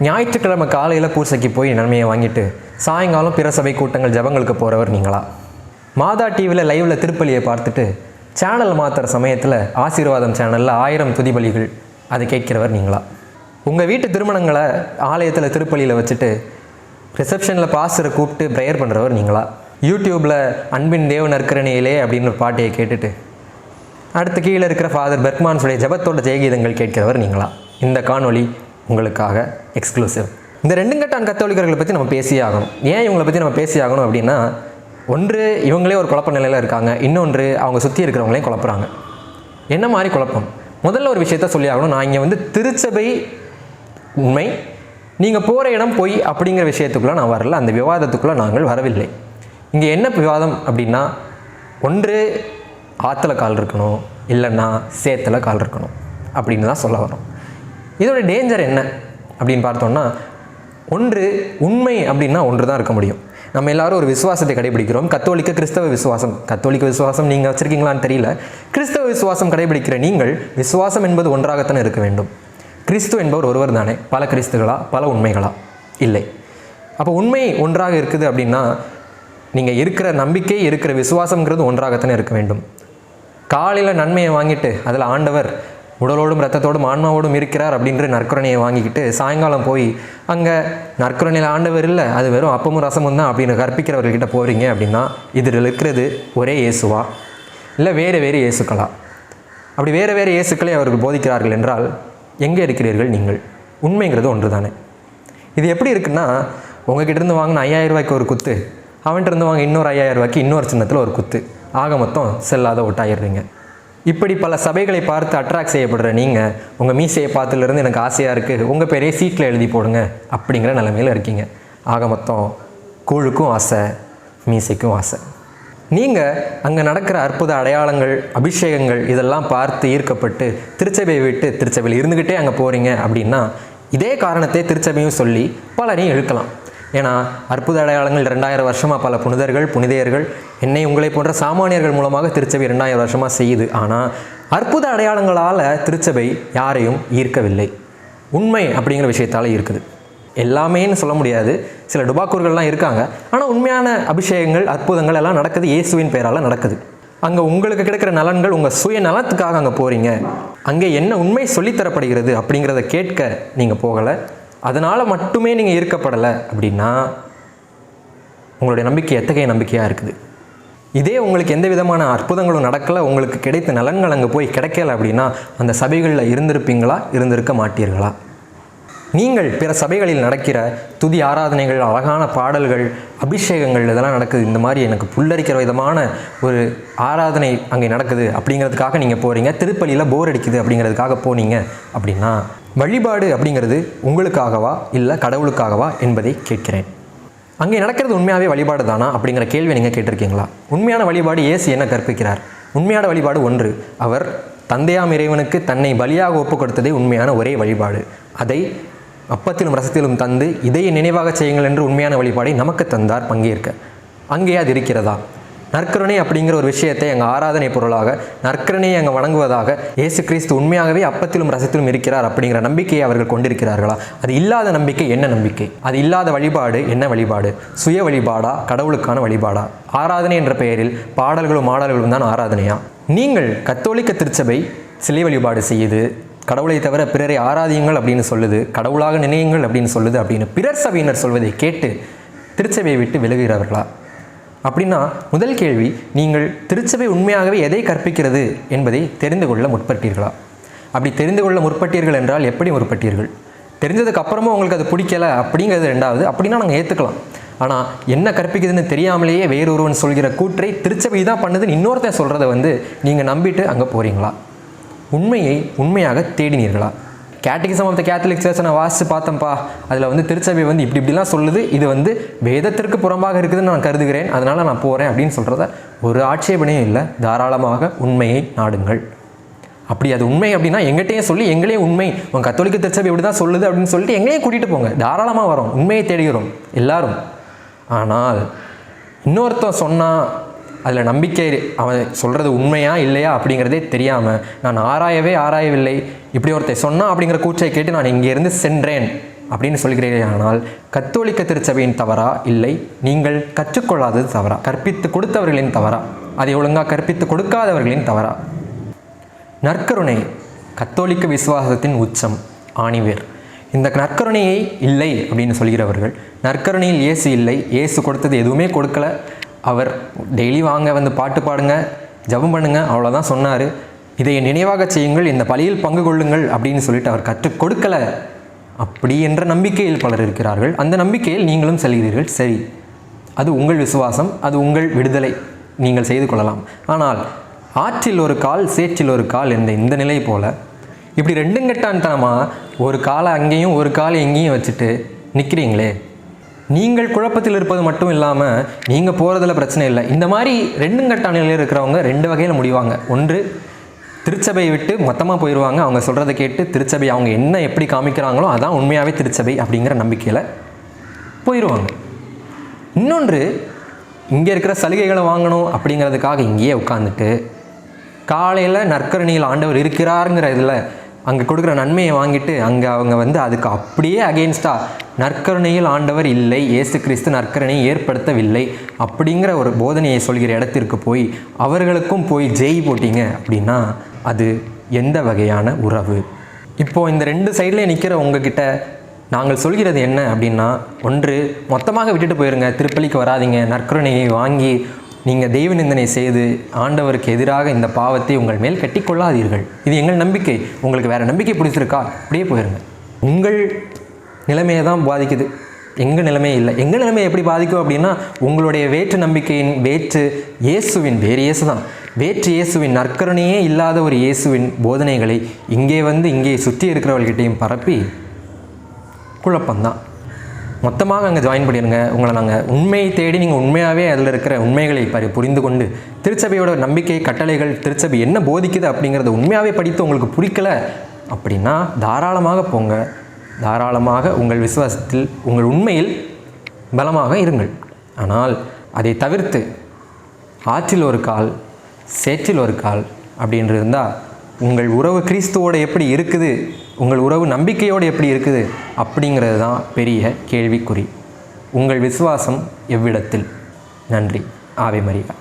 ஞாயிற்றுக்கிழமை காலையில் பூசைக்கு போய் நன்மையை வாங்கிட்டு சாயங்காலம் பிற சபை கூட்டங்கள் ஜபங்களுக்கு போகிறவர் நீங்களா? மாதா டிவியில் லைவில் திருப்பலியை பார்த்துட்டு சேனல் மாற்றுற சமயத்தில் ஆசீர்வாதம் சேனலில் ஆயிரம் துதிபலிகள் அதை கேட்கிறவர் நீங்களா? உங்கள் வீட்டு திருமணங்களை ஆலயத்தில் திருப்பலியில் வச்சுட்டு ரிசப்ஷனில் பாஸ்டரை கூப்பிட்டு ப்ரேயர் பண்ணுறவர் நீங்களா? யூடியூப்பில் அன்பின் தேவ நற்கரணியிலே அப்படின்னு ஒரு பாட்டையை கேட்டுட்டு அடுத்து கீழே இருக்கிற ஃபாதர் பெர்க்மான்ஸுடைய ஜபத்தோட ஜெயகீதங்கள் கேட்கிறவர் நீங்களா? இந்த காணொளி உங்களுக்காக எக்ஸ்க்ளூசிவ் இந்த ரெண்டும் கட்டான் கத்தோலிக்கர்களை பற்றி நம்ம பேசியே ஆகணும். ஏன் இவங்களை பற்றி நம்ம பேசி ஆகணும் அப்படின்னா ஒன்று இவங்களே ஒரு குழப்ப நிலையில் இருக்காங்க. இன்னொன்று அவங்க சுற்றி இருக்கிறவங்களையும் குழப்புறாங்க. என்ன மாதிரி குழப்பம்? முதல்ல ஒரு விஷயத்த சொல்லி ஆகணும். நான் இங்கே வந்து திருச்சபை உண்மை. நீங்கள் போகிற இடம் போய் அப்படிங்கிற விஷயத்துக்குள்ளே நான் வரல. அந்த விவாதத்துக்குள்ளே நாங்கள் வரவில்லை. இங்கே என்ன விவாதம் அப்படின்னா ஒன்று ஆற்றுல கால் இருக்கணும். இல்லைன்னா சேத்துல கால் இருக்கணும். அப்படின்னு தான் சொல்ல வரோம். இதோட டேஞ்சர் என்ன அப்படின்னு பார்த்தோம்னா ஒன்று உண்மை அப்படின்னா ஒன்று தான் இருக்க முடியும். நம்ம எல்லாரும் ஒரு விசுவாசத்தை கடைபிடிக்கிறோம். கத்தோலிக்க கிறிஸ்தவ விசுவாசம். கத்தோலிக்க விசுவாசம் நீங்கள் வச்சுருக்கீங்களான்னு தெரியல. கிறிஸ்தவ விசுவாசம் கடைபிடிக்கிற நீங்கள் விசுவாசம் என்பது ஒன்றாகத்தானே இருக்க வேண்டும். கிறிஸ்து என்பவர் ஒருவர் தானே. பல கிறிஸ்துகளா பல உண்மைகளா? இல்லை. அப்போ உண்மை ஒன்றாக இருக்குது அப்படின்னா நீங்கள் இருக்கிற நம்பிக்கை இருக்கிற விசுவாசங்கிறது ஒன்றாகத்தானே இருக்க வேண்டும். காலையில் நன்மையை வாங்கிட்டு அதில் ஆண்டவர் உடலோடும் ரத்தத்தோடும் ஆன்மாவோடும் இருக்கிறார் அப்படின்ற நற்கரணையை வாங்கிக்கிட்டு சாயங்காலம் போய் அங்கே நற்கரணையில் ஆண்டவர் இல்லை அது வெறும் அப்பமும் ரசமும் தான் அப்படின்னு கற்பிக்கிறவர்கிட்ட போகிறீங்க அப்படின்னா இதில் இருக்கிறது ஒரே இயேசுவா? இல்லை வேறு வேறு இயேசுக்களா? அப்படி வேறு வேறு இயேசுக்களை அவர்கள் போதிக்கிறார்கள் என்றால் எங்கே இருக்கிறீர்கள் நீங்கள்? உண்மைங்கிறது ஒன்று தானே இது எப்படி இருக்குன்னா உங்ககிட்ட இருந்து வாங்கின ஐயாயிரம் ரூபாய்க்கு ஒரு குத்து அவன்கிட்ட இருந்து வாங்க இன்னொரு ஐயாயிரம் ரூபாய்க்கு இன்னொரு சின்னத்தில் ஒரு குத்து. ஆக மொத்தம் செல்லாத ஒட்டாயிடுறீங்க. இப்படி பல சபைகளை பார்த்து அட்ராக்ட் செய்யப்படுற நீங்கள் உங்கள் மீசையை பார்த்துலேருந்து எனக்கு ஆசையாக இருக்குது உங்கள் பேரே சீட்டில் எழுதி போடுங்க அப்படிங்கிற நிலைமையில் இருக்கீங்க. ஆக மொத்தம் கூழுக்கும் ஆசை மீசைக்கும் ஆசை. நீங்கள் அங்கே நடக்கிற அற்புத அடையாளங்கள் அபிஷேகங்கள் இதெல்லாம் பார்த்து ஈர்க்கப்பட்டு திருச்சபையை விட்டு திருச்சபையில் இருந்துக்கிட்டே அங்கே போகிறீங்க அப்படின்னா இதே காரணத்தை திருச்சபையும் சொல்லி பலரையும் இழுக்கலாம். ஏன்னா அற்புத அடையாளங்கள் ரெண்டாயிரம் வருஷமாக பல புனிதர்கள் புனிதையர்கள் என்னை உங்களை போன்ற சாமானியர்கள் மூலமாக திருச்சபை ரெண்டாயிரம் வருஷமாக செய்யுது. ஆனால் அற்புத அடையாளங்களால் திருச்சபை யாரையும் ஈர்க்கவில்லை. உண்மை அப்படிங்கிற விஷயத்தால் இருக்குது எல்லாமேன்னு சொல்ல முடியாது. சில டுபாக்கூர்கள்லாம் இருக்காங்க. ஆனால் உண்மையான அபிஷேகங்கள் அற்புதங்கள் எல்லாம் நடக்குது. இயேசுவின் பெயரால் நடக்குது. அங்கே உங்களுக்கு கிடைக்கிற நலன்கள் உங்கள் சுய நலத்துக்காக அங்கே போகிறீங்க அங்கே என்ன உண்மை சொல்லித்தரப்படுகிறது அப்படிங்கிறத கேட்க நீங்கள் போகலை. அதனால் மட்டுமே நீங்கள் ஈர்க்கப்படலை அப்படின்னா உங்களுடைய நம்பிக்கை எத்தகைய நம்பிக்கையாக இருக்குது? இதே உங்களுக்கு எந்த விதமான அற்புதங்களும் நடக்கலை உங்களுக்கு கிடைத்த நலன்கள் அங்கே போய் கிடைக்கல அப்படின்னா அந்த சபைகளில் இருந்திருப்பீங்களா? இருந்திருக்க மாட்டீர்களா? நீங்கள் பிற சபைகளில் நடக்கிற துதி ஆராதனைகள் அழகான பாடல்கள் அபிஷேகங்கள் இதெல்லாம் நடக்குது. இந்த மாதிரி எனக்கு புல்லரிக்கிற விதமான ஒரு ஆராதனை அங்கே நடக்குது அப்படிங்கிறதுக்காக நீங்கள் போகிறீங்க திருப்பலியில் போர் அடிக்குது அப்படிங்கிறதுக்காக போனீங்க அப்படின்னா வழிபாடு அப்படிங்கிறது உங்களுக்காகவா இல்லை கடவுளுக்காகவா என்பதை கேட்கிறேன். அங்கே நடக்கிறது உண்மையாகவே வழிபாடு தானா அப்படிங்கிற கேள்வி நீங்கள் கேட்டிருக்கீங்களா? உண்மையான வழிபாடு இயேசு என்ன கற்பிக்கிறார்? உண்மையான வழிபாடு ஒன்று அவர் தந்தையாம் இறைவனுக்கு தன்னை பலியாக ஒப்பு கொடுத்ததே உண்மையான ஒரே வழிபாடு. அதை அப்பத்திலும் ரசத்திலும் தந்து இதை நினைவாக செய்யுங்கள் என்று உண்மையான வழிபாடை நமக்கு தந்தார் பங்கேற்க. அங்கே அது இருக்கிறதா? நற்கருணை அப்படிங்கிற ஒரு விஷயத்தை எங்கள் ஆராதனை பொருளாக நற்கருணையை அங்கே வணங்குவதாக இயேசு கிறிஸ்து உண்மையாகவே அப்பத்திலும் ரசத்திலும் இருக்கிறார் அப்படிங்கிற நம்பிக்கையை அவர்கள் கொண்டிருக்கிறார்களா? அது இல்லாத நம்பிக்கை என்ன நம்பிக்கை? அது இல்லாத வழிபாடு என்ன வழிபாடு? சுய வழிபாடா? கடவுளுக்கான வழிபாடா? ஆராதனை என்ற பெயரில் பாடல்களும் ஆடல்களும் தான் ஆராதனையா? நீங்கள் கத்தோலிக்க திருச்சபை சிலை வழிபாடு செய்யுது கடவுளை தவிர பிறரை ஆராதியுங்கள் அப்படின்னு சொல்லுது கடவுளாக நினையுங்கள் அப்படின்னு சொல்லுது அப்படின்னு பிறர் சபையினர் சொல்வதை கேட்டு திருச்சபையை விட்டு விலகுகிறவர்களா? அப்படின்னா முதல் கேள்வி நீங்கள் திருச்சபை உண்மையாகவே எதை கற்பிக்கிறது என்பதை தெரிந்து கொள்ள முற்பட்டீர்களா? அப்படி தெரிந்து கொள்ள முற்பட்டீர்கள் என்றால் எப்படி முற்பட்டீர்கள்? தெரிஞ்சதுக்கு அப்புறமும் உங்களுக்கு அது பிடிக்கல அப்படிங்கிறது ரெண்டாவது. அப்படின்னா நாங்கள் ஏற்றுக்கலாம் ஆனால் என்ன கற்பிக்குதுன்னு தெரியாமலேயே வேறொருவன் சொல்கிற கூற்றை திருச்சபை தான் பண்ணுதுன்னு இன்னொருத்தன் சொல்கிறத வந்து நீங்கள் நம்பிட்டு அங்கே போகிறீங்களா உண்மையை உண்மையாக தேடினீர்களா? Catechism of the Catholic church நான் வாசித்து பார்த்தேன்ப்பா. அதில் வந்து திருச்சபை வந்து இப்படி இப்படிலாம் சொல்லுது. இது வந்து வேதத்திற்கு புறம்பாக இருக்குதுன்னு நான் கருதுகிறேன். அதனால் நான் போகிறேன் அப்படின்னு சொல்கிறத ஒரு ஆட்சேபனையும் இல்லை. தாராளமாக உண்மையை நாடுங்கள். அப்படி அது உண்மை அப்படின்னா எங்கிட்டையும் சொல்லி எங்களையும் உண்மை. உன் கத்தோலிக்க திருச்சபை இப்படி தான் சொல்லுது அப்படின்னு சொல்லிட்டு எங்களையும் கூட்டிகிட்டு போங்க. தாராளமாக வரோம். உண்மையை தேடுகிறோம். எல்லாரும். ஆனால் இன்னொருத்தன் சொன்னால் அதில் நம்பிக்கை அவன் சொல்கிறது உண்மையா இல்லையா அப்படிங்கிறதே தெரியாமல் நான் ஆராயவே ஆராயவில்லை. இப்படி ஒருத்தர் சொன்னா அப்படிங்கிற கூச்சை கேட்டு நான் இங்கேருந்து சென்றேன் அப்படின்னு சொல்கிறீர்களானால் கத்தோலிக்க திருச்சபையின் தவறா? இல்லை. நீங்கள் கற்றுக்கொள்ளாதது தவறா? கற்பித்து கொடுத்தவர்களின் தவறா? அதை ஒழுங்காக கற்பித்து கொடுக்காதவர்களின் தவறா? நற்கருணை கத்தோலிக்க விசுவாசத்தின் உச்சம் ஆணிவேர். இந்த நற்கருணையை இல்லை அப்படின்னு சொல்கிறவர்கள் நற்கருணையில் இயேசு இல்லை இயேசு கொடுத்தது எதுவுமே கொடுக்கல. அவர் டெய்லி வாங்க வந்து பாட்டு பாடுங்க ஜெபம் பண்ணுங்க அவ்வளோதான் சொன்னார். இதை நினைவாக செய்யுங்கள் இந்த பலியில் பங்கு கொள்ளுங்கள் அப்படின்னு சொல்லிட்டு அவர் கற்றுக் கொடுக்கல. அப்படி என்ற நம்பிக்கையில் பலர் இருக்கிறார்கள். அந்த நம்பிக்கையில் நீங்களும் செல்கிறீர்கள். சரி அது உங்கள் விசுவாசம் அது உங்கள் விடுதலை. நீங்கள் செய்து கொள்ளலாம். ஆனால் ஆற்றில் ஒரு கால் சேற்றில் ஒரு கால் என்ற இந்த நிலை போல இப்படி ரெண்டும் கட்டான்தனமாக ஒரு காலை அங்கேயும் ஒரு காலை எங்கேயும் வச்சுட்டு நிற்கிறீங்களே நீங்கள் குழப்பத்தில் இருப்பது மட்டும் இல்லாமல் நீங்கள் போகிறதுல பிரச்சனை இல்லை. இந்த மாதிரி ரெண்டும் கட்ட நிலையில் இருக்கிறவங்க ரெண்டு வகையில் முடிவாங்க. ஒன்று திருச்சபையை விட்டு மொத்தமாக போயிடுவாங்க அவங்க சொல்கிறத கேட்டு திருச்சபை அவங்க என்ன எப்படி காமிக்கிறாங்களோ அதான் உண்மையாகவே திருச்சபை அப்படிங்கிற நம்பிக்கையில் போயிடுவாங்க இன்னொன்று இங்கே இருக்கிற சலுகைகளை வாங்கணும் அப்படிங்கிறதுக்காக இங்கேயே உட்காந்துட்டு காலையில் நற்கரணியில் ஆண்டவர் இருக்கிறாருங்கிற இதில் அங்கே கொடுக்குற நன்மையை வாங்கிட்டு அங்கே அவங்க வந்து அதுக்கு அப்படியே அகெயின்ஸ்டாக நற்கருணையில் ஆண்டவர் இல்லை இயேசு கிறிஸ்து நற்கருணையை ஏற்படுத்தவில்லை அப்படிங்கிற ஒரு போதனையை சொல்கிற இடத்திற்கு போய் அவர்களுக்கும் போய் ஜெய் போட்டீங்க அப்படின்னா அது எந்த வகையான உறவு? இப்போது இந்த ரெண்டு சைடில் நிற்கிற உங்ககிட்ட நாங்கள் சொல்கிறது என்ன அப்படின்னா ஒன்று மொத்தமாக விட்டுட்டு போயிருங்க திருப்பலிக்கு வராதீங்க நற்கருணையை வாங்கி நீங்கள் தெய்வ நிந்தனை செய்து ஆண்டவருக்கு எதிராக இந்த பாவத்தை உங்கள் மேல் கட்டிக்கொள்ளாதீர்கள். இது எங்கள் நம்பிக்கை. உங்களுக்கு வேறு நம்பிக்கை பிடிச்சிருக்கா? அப்படியே போயிருங்க. உங்கள் நிலைமையை தான் பாதிக்குது. எங்கள் நிலைமை இல்லை. எங்கள் நிலைமை எப்படி பாதிக்கும் அப்படின்னா உங்களுடைய வேற்று நம்பிக்கையின் வேற்று இயேசுவின் வேறு இயேசு தான். வேற்று இயேசுவின் நற்கருணையே இல்லாத ஒரு இயேசுவின் போதனைகளை இங்கே வந்து இங்கே சுற்றி இருக்கிறவர்கிட்டையும் பரப்பி குழப்பம்தான். மொத்தமாக அங்கே ஜாயின் பண்ணிடுங்க உங்களை நாங்கள் உண்மையை தேடி நீங்கள் உண்மையாகவே அதில் இருக்கிற உண்மைகளை பரி புரிந்து கொண்டு திருச்சபையோட நம்பிக்கை கட்டளைகள் திருச்சபை என்ன போதிக்குது அப்படிங்கிறத உண்மையாகவே படித்து உங்களுக்கு பிடிக்கல அப்படின்னா தாராளமாக போங்க. தாராளமாக உங்கள் விசுவாசத்தில் உங்கள் உண்மையில் பலமாக இருங்கள். ஆனால் அதை தவிர்த்து ஆற்றில் ஒரு கால் சேற்றில் ஒரு கால் அப்படின்றது இருந்தால் உங்கள் உறவு கிறிஸ்துவோடு எப்படி இருக்குது உங்கள் உறவு நம்பிக்கையோடு எப்படி இருக்குது அப்படிங்கிறது தான் பெரிய கேள்விக்குறி. உங்கள் விசுவாசம் எவ்விடத்தில்? நன்றி. ஆவே மரியா.